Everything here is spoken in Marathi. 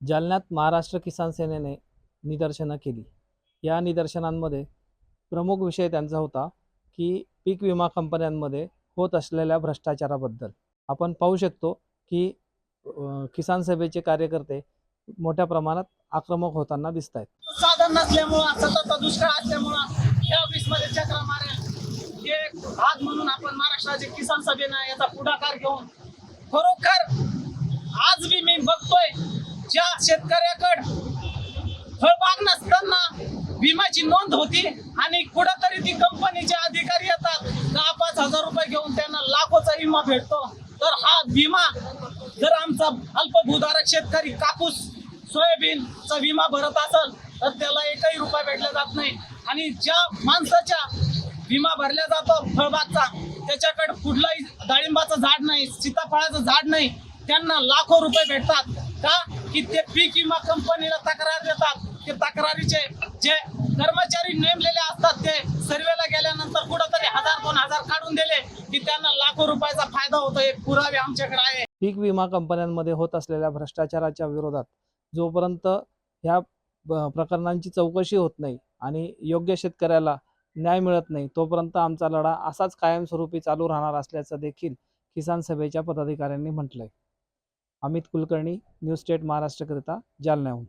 जालन्यात महाराष्ट्र किसान सेनेने निदर्शनं केली. या निदर्शनांमध्ये प्रमुख विषय त्यांचा होता की पीक विमा कंपन्यांमध्ये होत असलेल्या भ्रष्टाचाराबद्दल. आपण पाहू शकतो की किसान सभेचे कार्यकर्ते मोठ्या प्रमाणात आक्रमक होताना दिसत आहेत साधन नसल्यामुळं सतत दुष्काळ असल्यामुळं या ऑफिसमध्ये चक्र मारेल एक भाग म्हणून आपण महाराष्ट्राचे किसान सभेनं याचा पुढाकार घेऊन खरोखर ज्या शेतकऱ्याकडं फळबाग नसताना विम्याची नोंद होती आणि कुठंतरी ती कंपनीचे अधिकारी येतात दहा पाच हजार रुपये घेऊन त्यांना लाखोचा विमा भेटतो. तर हा विमा जर आमचा अल्पभूधारक शेतकरी कापूस सोयाबीनचा विमा भरत असेल तर त्याला एकही रुपया भेटला जात नाही. आणि ज्या माणसाच्या विमा भरला जातो फळबागचा त्याच्याकडे कुठलाही डाळिंबाचं झाड नाही सीताफळाचं झाड नाही त्यांना लाखो रुपये भेटतात. का? की ते पीक विमा कंपनीला तक्रार देतात. ते तक्रारीचे जे कर्मचारी नेमलेले असतात ते सर्वेला गेल्यानंतर कुठंतरी हजार दोन हजार काढून दिले की त्यांना लाखो रुपयाचा फायदा होतो. हे पुरावे आमच्याकडे आहे. पीक विमा कंपन्यांमध्ये होत असलेल्या भ्रष्टाचाराच्या विरोधात जोपर्यंत ह्या प्रकरणांची चौकशी होत नाही आणि योग्य शेतकऱ्याला न्याय मिळत नाही तोपर्यंत आमचा लढा असाच कायमस्वरूपी चालू राहणार असल्याचं देखील किसान सभेच्या पदाधिकाऱ्यांनी म्हटलंय. अमित कुलकर्णी न्यूज स्टेट महाराष्ट्रकरिता जालन्याहून.